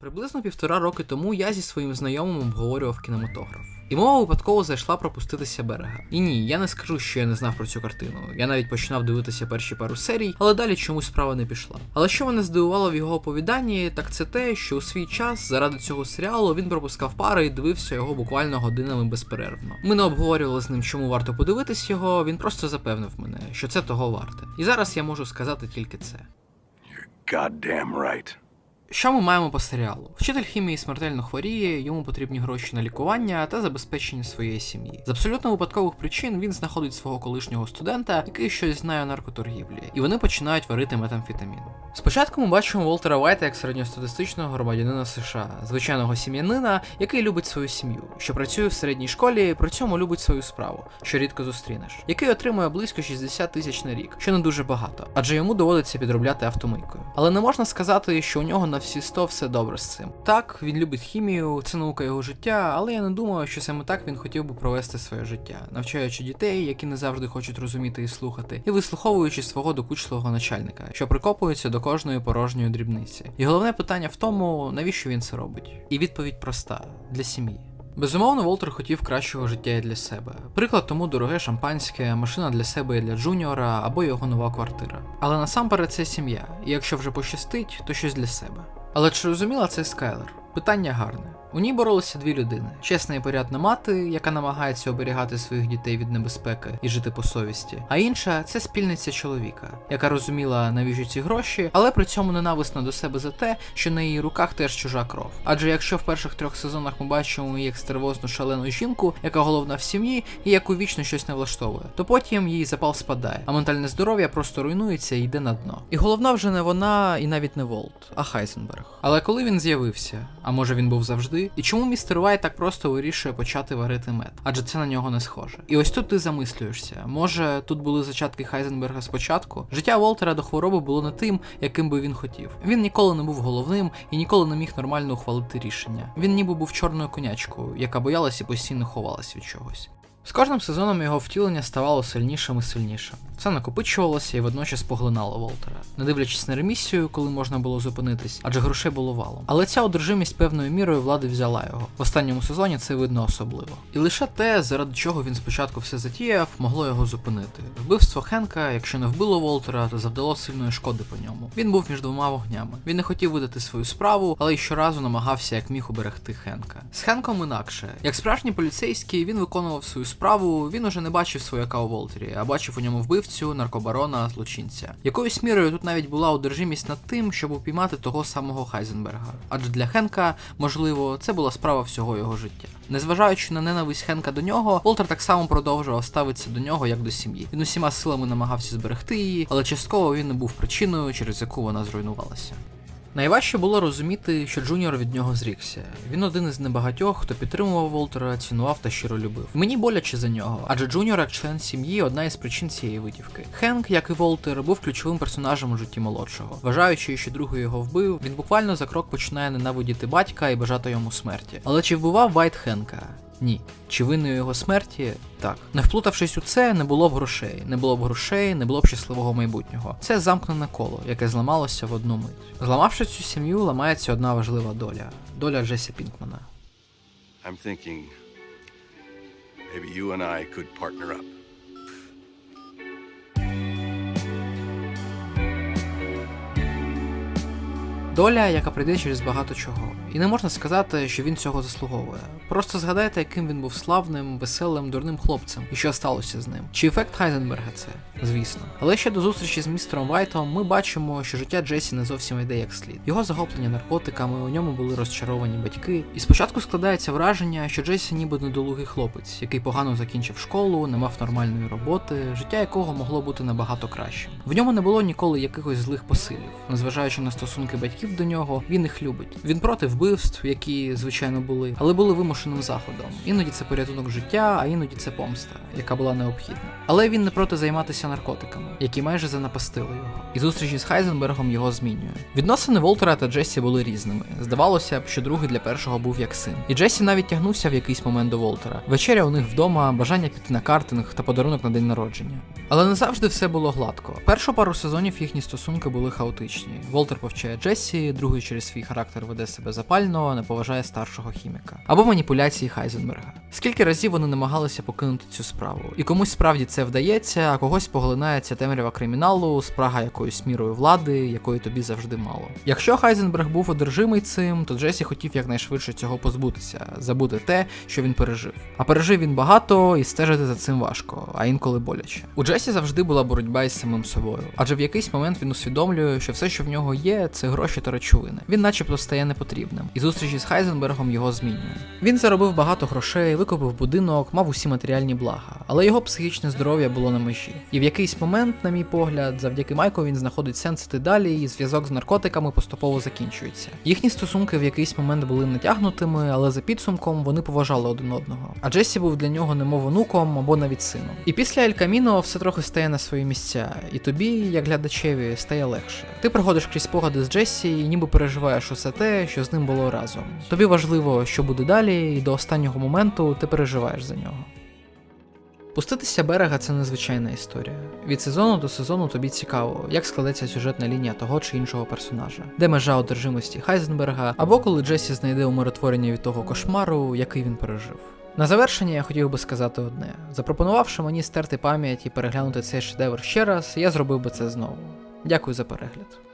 Приблизно півтора роки тому я зі своїм знайомим обговорював кінематограф. І мова випадково зайшла пропуститися берега. І ні, я не скажу, що я не знав про цю картину. Я навіть починав дивитися перші пару серій, але далі чомусь справа не пішла. Але що мене здивувало в його оповіданні, так це те, що у свій час заради цього серіалу він пропускав пари і дивився його буквально годинами безперервно. Ми не обговорювали з ним, чому варто подивитись його. Він просто запевнив мене, що це того варте. І зараз я можу сказати тільки це. Goddamn right. Що ми маємо по серіалу? Вчитель хімії смертельно хворіє, йому потрібні гроші на лікування та забезпечення своєї сім'ї. З абсолютно випадкових причин він знаходить свого колишнього студента, який щось знає наркоторгівлі, і вони починають варити метамфетамін. Спочатку ми бачимо Волтера Вайта як середньостатистичного громадянина США, звичайного сім'янина, який любить свою сім'ю, що працює в середній школі, при цьому любить свою справу, що рідко зустрінеш, який отримує близько 60 тисяч на рік, що не дуже багато, адже йому доводиться підробляти автомийкою. Але не можна сказати, що у нього на всі 100 все добре з цим. Так, він любить хімію, це наука його життя, але я не думаю, що саме так він хотів би провести своє життя, навчаючи дітей, які не завжди хочуть розуміти і слухати, і вислуховуючи свого докучливого начальника, що прикопується до кожної порожньої дрібниці. І головне питання в тому, навіщо він це робить. І відповідь проста для сім'ї. Безумовно, Волтер хотів кращого життя і для себе. Приклад тому дороге шампанське, машина для себе і для Джуніора або його нова квартира. Але насамперед це сім'я, і якщо вже пощастить, то щось для себе. Але чи розуміла це Скайлер? Питання гарне. У ній боролися дві людини: чесна і порядна мати, яка намагається оберігати своїх дітей від небезпеки і жити по совісті. А інша це спільниця чоловіка, яка розуміла, навіщо ці гроші, але при цьому ненависна до себе за те, що на її руках теж чужа кров. Адже якщо в перших трьох сезонах ми бачимо її як стервозну шалену жінку, яка головна в сім'ї і яку вічно щось не влаштовує, то потім її запал спадає, а ментальне здоров'я просто руйнується і йде на дно. І головна вже не вона, і навіть не Волт, а Хайзенберг. Але коли він з'явився, а може він був завжди, і чому містер Вай так просто вирішує почати варити мед? Адже це на нього не схоже. І ось тут ти замислюєшся. Може, тут були зачатки Хайзенберга спочатку? Життя Волтера до хвороби було не тим, яким би він хотів. Він ніколи не був головним і ніколи не міг нормально ухвалити рішення. Він ніби був чорною конячкою, яка боялась і постійно ховалась від чогось. З кожним сезоном його втілення ставало сильнішим і сильнішим. Це накопичувалося і водночас поглинало Волтера, не дивлячись на ремісію, коли можна було зупинитись, адже грошей було валом. Але ця одержимість певною мірою влади взяла його. В останньому сезоні це видно особливо. І лише те, заради чого він спочатку все затіяв, могло його зупинити. Вбивство Хенка, якщо не вбило Волтера, то завдало сильної шкоди по ньому. Він був між двома вогнями. Він не хотів видати свою справу, але й щоразу намагався як міг уберегти Хенка. З Хенком інакше. Як справжній поліцейський, він виконував свою справу, він уже не бачив свояка у Волтері, а бачив у ньому вбивцю, наркобарона, злочинця. Якоюсь мірою тут навіть була одержимість над тим, щоб упіймати того самого Хайзенберга. Адже для Хенка, можливо, це була справа всього його життя. Незважаючи на ненависть Хенка до нього, Волтер так само продовжував ставитися до нього як до сім'ї. Він усіма силами намагався зберегти її, але частково він не був причиною, через яку вона зруйнувалася. Найважче було розуміти, що Джуніор від нього зрікся. Він один із небагатьох, хто підтримував Волтера, цінував та щиро любив. Мені боляче за нього, адже Джуніор, як член сім'ї, одна із причин цієї витівки. Хенк, як і Волтер, був ключовим персонажем у житті молодшого. Вважаючи, що другий його вбив, він буквально за крок починає ненавидіти батька і бажати йому смерті. Але чи вбивав Вайт Хенка? Ні. Чи винною його смерті? Так. Не вплутавшись у це, не було б грошей. Не було б грошей, не було б щасливого майбутнього. Це замкнене коло, яке зламалося в одну мить. Зламавши цю сім'ю, ламається одна важлива доля доля Джесі Пінкмана. I'm thinking maybe you and I could partner up. Доля, яка прийде через багато чого. І не можна сказати, що він цього заслуговує. Просто згадайте, яким він був славним, веселим, дурним хлопцем, і що сталося з ним. Чи ефект Хайзенберга це? Звісно. Але ще до зустрічі з містером Вайтом ми бачимо, що життя Джесі не зовсім йде як слід. Його захоплення наркотиками, у ньому були розчаровані батьки. І спочатку складається враження, що Джесі ніби недолугий хлопець, який погано закінчив школу, не мав нормальної роботи, життя якого могло бути набагато кращим. В ньому не було ніколи якихось злих посилів, незважаючи на стосунки батьків до нього, він їх любить. Він проти вбивств, які звичайно були, але були вимушеним заходом. Іноді це порятунок життя, а іноді це помста, яка була необхідна. Але він не проти займатися наркотиками, які майже занапастили його. І зустрічі з Хайзенбергом його змінює. Відносини Волтера та Джесі були різними. Здавалося б, що другий для першого був як син. І Джесі навіть тягнувся в якийсь момент до Волтера. Вечеря у них вдома, бажання піти на картинг та подарунок на день народження. Але не завжди все було гладко. Першу пару сезонів їхні стосунки були хаотичні. Волтер повчає Джесі. Джесі, другий через свій характер веде себе запально, не поважає старшого хіміка. Або маніпуляції Хайзенберга. Скільки разів вони намагалися покинути цю справу, і комусь справді це вдається, а когось поглинає ця темрява криміналу, спрага якоюсь мірою влади, якої тобі завжди мало. Якщо Хайзенберг був одержимий цим, то Джесі хотів якнайшвидше цього позбутися, забути те, що він пережив. А пережив він багато, і стежити за цим важко, а інколи боляче. У Джесі завжди була боротьба із самим собою, адже в якийсь момент він усвідомлює, що все, що в нього є, це гроші та речовини. Він, начебто, стає непотрібним, і зустрічі з Хайзенбергом його змінює. Він заробив багато грошей, викупив будинок, мав усі матеріальні блага, але його психічне здоров'я було на межі. І в якийсь момент, на мій погляд, завдяки Майку він знаходить сенс іти далі, і зв'язок з наркотиками поступово закінчується. Їхні стосунки в якийсь момент були натягнутими, але за підсумком вони поважали один одного. А Джесі був для нього немов онуком або навіть сином. І після Ель Каміно все трохи стає на свої місця, і тобі, як глядачеві, стає легше. Ти проходиш крізь спогади з Джесі і ніби переживаєш усе те, що з ним було разом. Тобі важливо, що буде далі, і до останнього моменту ти переживаєш за нього. Пуститися берега це незвичайна історія. Від сезону до сезону тобі цікаво, як складеться сюжетна лінія того чи іншого персонажа, де межа одержимості Хайзенберга, або коли Джесі знайде умиротворення від того кошмару, який він пережив. На завершення я хотів би сказати одне: запропонувавши мені стерти пам'ять і переглянути цей шедевр ще раз, я зробив би це знову. Дякую за перегляд.